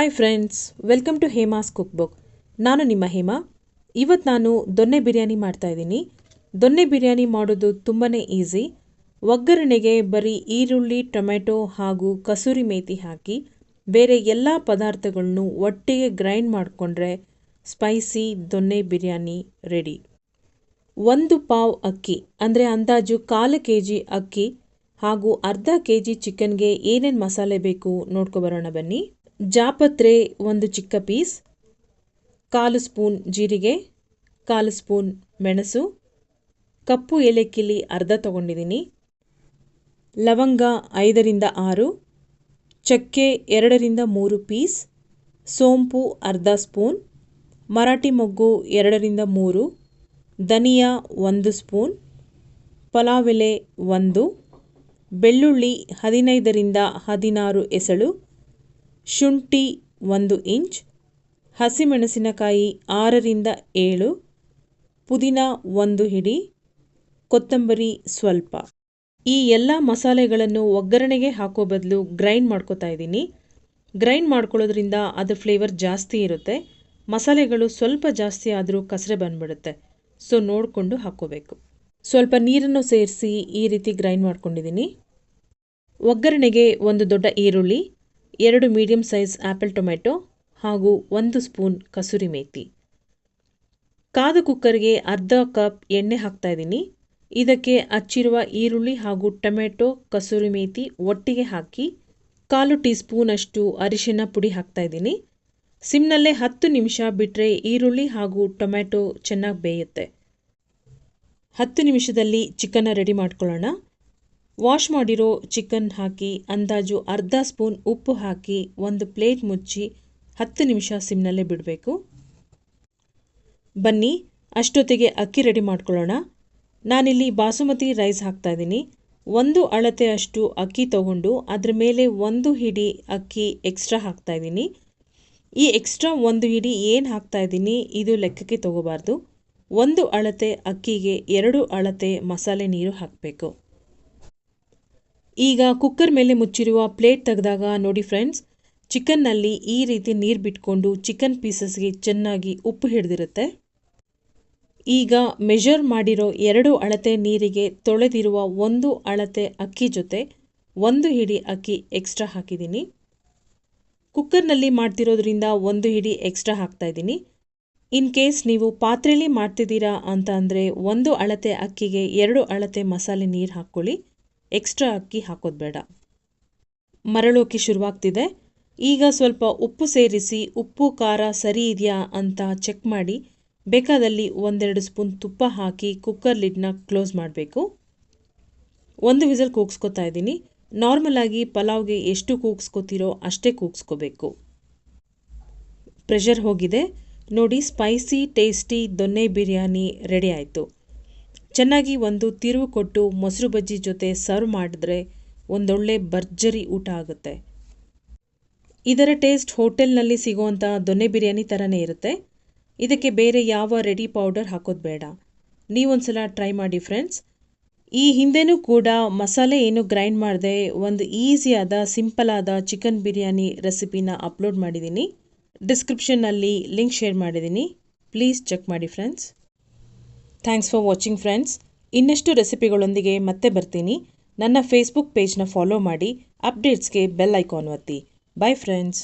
Hi friends welcome to Hema's cook book ನಾನು ನಿಮ್ಮ ಹೇಮಾ. ಇವತ್ತು ನಾನು ದೊನ್ನೆ ಬಿರಿಯಾನಿ ಮಾಡ್ತಾಯಿದ್ದೀನಿ ದೊನ್ನೆ ಬಿರಿಯಾನಿ ಮಾಡೋದು ತುಂಬಾ ಈಸಿ. ಒಗ್ಗರಣೆಗೆ ಬರೀ ಈರುಳ್ಳಿ, ಟೊಮೆಟೊ ಹಾಗೂ ಕಸೂರಿ ಮೇಥಿ ಹಾಕಿ ಬೇರೆ ಎಲ್ಲ ಪದಾರ್ಥಗಳನ್ನು ಒಟ್ಟಿಗೆ ಗ್ರೈಂಡ್ ಮಾಡಿಕೊಂಡ್ರೆ ಸ್ಪೈಸಿ ದೊನ್ನೆ ಬಿರಿಯಾನಿ ರೆಡಿ. ಒಂದು ಪಾವ್ ಅಕ್ಕಿ, ಅಂದರೆ ಅಂದಾಜು ಕಾಲು ಕೆ ಜಿ ಅಕ್ಕಿ ಹಾಗೂ ಅರ್ಧ ಕೆ ಜಿ ಚಿಕನ್ಗೆ ಏನೇನು ಮಸಾಲೆ ಬೇಕು ನೋಡ್ಕೊಬರೋಣ ಬನ್ನಿ. ಜಾಪತ್ರೆ ಒಂದು ಚಿಕ್ಕ ಪೀಸ್. ಕಾಲು ಸ್ಪೂನ್ ಜೀರಿಗೆ, ಕಾಲು ಸ್ಪೂನ್ ಮೆಣಸು, ಕಪ್ಪು ಏಲಕ್ಕಿಲಿ ಅರ್ಧ ತಗೊಂಡಿದ್ದೀನಿ. ಲವಂಗ ಐದರಿಂದ ಆರು, ಚಕ್ಕೆ ಎರಡರಿಂದ ಮೂರು ಪೀಸ್, ಸೋಂಪು ಅರ್ಧ ಸ್ಪೂನ್, ಮರಾಠಿ ಮೊಗ್ಗು ಎರಡರಿಂದ ಮೂರು, ಧನಿಯಾ ಒಂದು ಸ್ಪೂನ್, ಪಲಾವ್ ಎಲೆ ಒಂದು, ಬೆಳ್ಳುಳ್ಳಿ ಹದಿನೈದರಿಂದ ಹದಿನಾರು ಎಸಳು ಶುಂಠಿ ಒಂದು ಇಂಚ್, ಹಸಿಮೆಣಸಿನಕಾಯಿ ಆರರಿಂದ ಏಳು, ಪುದೀನ ಒಂದು ಹಿಡಿ, ಕೊತ್ತಂಬರಿ ಸ್ವಲ್ಪ. ಈ ಎಲ್ಲ ಮಸಾಲೆಗಳನ್ನು ಒಗ್ಗರಣೆಗೆ ಹಾಕೋ ಬದಲು ಗ್ರೈಂಡ್ ಮಾಡ್ಕೋತಾ ಇದ್ದೀನಿ. ಗ್ರೈಂಡ್ ಮಾಡ್ಕೊಳ್ಳೋದ್ರಿಂದ ಅದ್ರ ಫ್ಲೇವರ್ ಜಾಸ್ತಿ ಇರುತ್ತೆ. ಮಸಾಲೆಗಳು ಸ್ವಲ್ಪ ಜಾಸ್ತಿ ಆದರೂ ಕಸರೆ ಬಂದ್ಬಿಡುತ್ತೆ. ಸೊ, ನೋಡಿಕೊಂಡು ಹಾಕ್ಕೋಬೇಕು. ಸ್ವಲ್ಪ ನೀರನ್ನು ಸೇರಿಸಿ ಈ ರೀತಿ ಗ್ರೈಂಡ್ ಮಾಡ್ಕೊಂಡಿದ್ದೀನಿ. ಒಗ್ಗರಣೆಗೆ ಒಂದು ದೊಡ್ಡ ಈರುಳ್ಳಿ ಎರಡು ಮೀಡಿಯಂ ಸೈಜ್ ಆ್ಯಪಲ್ ಟೊಮೆಟೊ ಹಾಗೂ ಒಂದು ಸ್ಪೂನ್ ಕಸೂರಿ ಮೇಥಿ ಕಾದ ಕುಕ್ಕರ್ಗೆ ಅರ್ಧ ಕಪ್ ಎಣ್ಣೆ ಹಾಕ್ತಾ ಇದ್ದೀನಿ. ಇದಕ್ಕೆ ಹಚ್ಚಿರುವ ಈರುಳ್ಳಿ ಹಾಗೂ ಟೊಮೆಟೊ, ಕಸೂರಿ ಮೇಥಿ ಒಟ್ಟಿಗೆ ಹಾಕಿ ಕಾಲು ಟೀ ಸ್ಪೂನಷ್ಟು ಅರಿಶಿನ ಪುಡಿ ಹಾಕ್ತಾ ಇದ್ದೀನಿ. ಸಿಮ್ನಲ್ಲೇ ಹತ್ತು ನಿಮಿಷ ಬಿಟ್ಟರೆ ಈರುಳ್ಳಿ ಹಾಗೂ ಟೊಮೆಟೊ ಚೆನ್ನಾಗಿ ಬೇಯುತ್ತೆ. ಹತ್ತು ನಿಮಿಷದಲ್ಲಿ ಚಿಕನ್ನ ರೆಡಿ ಮಾಡ್ಕೊಳ್ಳೋಣ. ವಾಶ್ ಮಾಡಿರೋ ಚಿಕನ್ ಹಾಕಿ, ಅಂದಾಜು ಅರ್ಧ ಸ್ಪೂನ್ ಉಪ್ಪು ಹಾಕಿ, ಒಂದು ಪ್ಲೇಟ್ ಮುಚ್ಚಿ ಹತ್ತು ನಿಮಿಷ ಸಿಮ್ನಲ್ಲೇ ಬಿಡಬೇಕು. ಬನ್ನಿ, ಅಷ್ಟೊತ್ತಿಗೆ ಅಕ್ಕಿ ರೆಡಿ ಮಾಡ್ಕೊಳ್ಳೋಣ. ನಾನಿಲ್ಲಿ ಬಾಸುಮತಿ ರೈಸ್ ಹಾಕ್ತಾಯಿದ್ದೀನಿ ಒಂದು ಅಳತೆ ಅಷ್ಟು ಅಕ್ಕಿ ತಗೊಂಡು ಅದರ ಮೇಲೆ ಒಂದು ಹಿಡಿ ಅಕ್ಕಿ ಎಕ್ಸ್ಟ್ರಾ ಹಾಕ್ತಾಯಿದ್ದೀನಿ ಈ ಎಕ್ಸ್ಟ್ರಾ ಒಂದು ಹಿಡಿ ಏನು ಹಾಕ್ತಾಯಿದ್ದೀನಿ ಇದು ಲೆಕ್ಕಕ್ಕೆ ತಗೋಬಾರ್ದು. ಒಂದು ಅಳತೆ ಅಕ್ಕಿಗೆ ಎರಡು ಅಳತೆ ಮಸಾಲೆ ನೀರು ಹಾಕಬೇಕು. ಈಗ ಕುಕ್ಕರ್ ಮೇಲೆ ಮುಚ್ಚಿರುವ ಪ್ಲೇಟ್ ತೆಗೆದಾಗ ನೋಡಿ ಫ್ರೆಂಡ್ಸ್ ಚಿಕನ್ನಲ್ಲಿ ಈ ರೀತಿ ನೀರು ಬಿಟ್ಕೊಂಡು ಚಿಕನ್ ಪೀಸಸ್ಗೆ ಚೆನ್ನಾಗಿ ಉಪ್ಪು ಹಿಡಿದಿರುತ್ತೆ. ಈಗ ಮೆಷರ್ ಮಾಡಿರೋ ಎರಡು ಅಳತೆ ನೀರಿಗೆ ತೊಳೆದಿರುವ ಒಂದು ಅಳತೆ ಅಕ್ಕಿ ಜೊತೆ ಒಂದು ಹಿಡಿ ಅಕ್ಕಿ ಎಕ್ಸ್ಟ್ರಾ ಹಾಕಿದ್ದೀನಿ. ಕುಕ್ಕರ್ನಲ್ಲಿ ಮಾಡ್ತಿರೋದ್ರಿಂದ ಒಂದು ಹಿಡಿ ಎಕ್ಸ್ಟ್ರಾ ಹಾಕ್ತಾ ಇದ್ದೀನಿ. ಇನ್ ಕೇಸ್ ನೀವು ಪಾತ್ರೆಯಲ್ಲಿ ಮಾಡ್ತಿದ್ದೀರಾ ಅಂತ ಅಂದರೆ ಒಂದು ಅಳತೆ ಅಕ್ಕಿಗೆ ಎರಡು ಅಳತೆ ಮಸಾಲೆ ನೀರು ಹಾಕ್ಕೊಳ್ಳಿ. ಎಕ್ಸ್ಟ್ರಾ ಅಕ್ಕಿ ಹಾಕೋದು ಬೇಡ. ಮರಳೋಕೆ ಶುರುವಾಗ್ತಿದೆ. ಈಗ ಸ್ವಲ್ಪ ಉಪ್ಪು ಸೇರಿಸಿ, ಉಪ್ಪು, ಖಾರ ಸರಿ ಇದೆಯಾ ಅಂತ ಚೆಕ್ ಮಾಡಿ, ಬೇಕಾದಲ್ಲಿ ಒಂದೆರಡು ಸ್ಪೂನ್ ತುಪ್ಪ ಹಾಕಿ ಕುಕ್ಕರ್ ಲಿಡ್ನ ಕ್ಲೋಸ್ ಮಾಡಬೇಕು. ಒಂದು ವಿಸಲ್ ಕೂಗ್ಸ್ಕೊತಾ ಇದ್ದೀನಿ. ನಾರ್ಮಲಾಗಿ ಪಲಾವ್ಗೆ ಎಷ್ಟು ಕೂಗಿಸ್ಕೊತೀರೋ ಅಷ್ಟೇ ಕೂಗಿಸ್ಕೋಬೇಕು. ಪ್ರೆಷರ್ ಹೋಗಿದೆ. ನೋಡಿ ಸ್ಪೈಸಿ ಟೇಸ್ಟಿ ದೊನ್ನೆ ಬಿರಿಯಾನಿ ರೆಡಿ ಆಯಿತು. ಚೆನ್ನಾಗಿ ಒಂದು ತಿರುವು ಕೊಟ್ಟು ಮೊಸರು ಬಜ್ಜಿ ಜೊತೆ ಸರ್ವ್ ಮಾಡಿದ್ರೆ ಒಂದೊಳ್ಳೆ ಭರ್ಜರಿ ಊಟ ಆಗುತ್ತೆ. ಇದರ ಟೇಸ್ಟ್ ಹೋಟೆಲ್ನಲ್ಲಿ ಸಿಗುವಂಥ ದೊನ್ನೆ ಬಿರಿಯಾನಿ ಥರನೇ ಇರುತ್ತೆ. ಇದಕ್ಕೆ ಬೇರೆ ಯಾವ ರೆಡಿ ಪೌಡರ್ ಹಾಕೋದು ಬೇಡ. ನೀವೊಂದ್ಸಲ ಟ್ರೈ ಮಾಡಿ ಫ್ರೆಂಡ್ಸ್. ಈ ಹಿಂದೆನೂ ಕೂಡ ಮಸಾಲೆ ಏನು ಗ್ರೈಂಡ್ ಮಾಡದೆ ಒಂದು ಈಸಿಯಾದ ಸಿಂಪಲ್ ಆದ ಚಿಕನ್ ಬಿರಿಯಾನಿ ರೆಸಿಪಿನ ಅಪ್ಲೋಡ್ ಮಾಡಿದ್ದೀನಿ. ಡಿಸ್ಕ್ರಿಪ್ಷನ್ನಲ್ಲಿ ಲಿಂಕ್ ಶೇರ್ ಮಾಡಿದ್ದೀನಿ. ಪ್ಲೀಸ್ ಚೆಕ್ ಮಾಡಿ friends. Thanks for watching friends ಇನ್ನಷ್ಟು ರೆಸಿಪಿಗಳೊಂದಿಗೆ ಮತ್ತೆ ಬರ್ತೀನಿ. ನನ್ನ ಫೇಸ್ಬುಕ್ ಪೇಜ್ನ ಫಾಲೋ ಮಾಡಿ ಅಪ್ಡೇಟ್ಸ್ಗೆ ಬೆಲ್ ಐಕಾನ್ ಒತ್ತಿ. Bye friends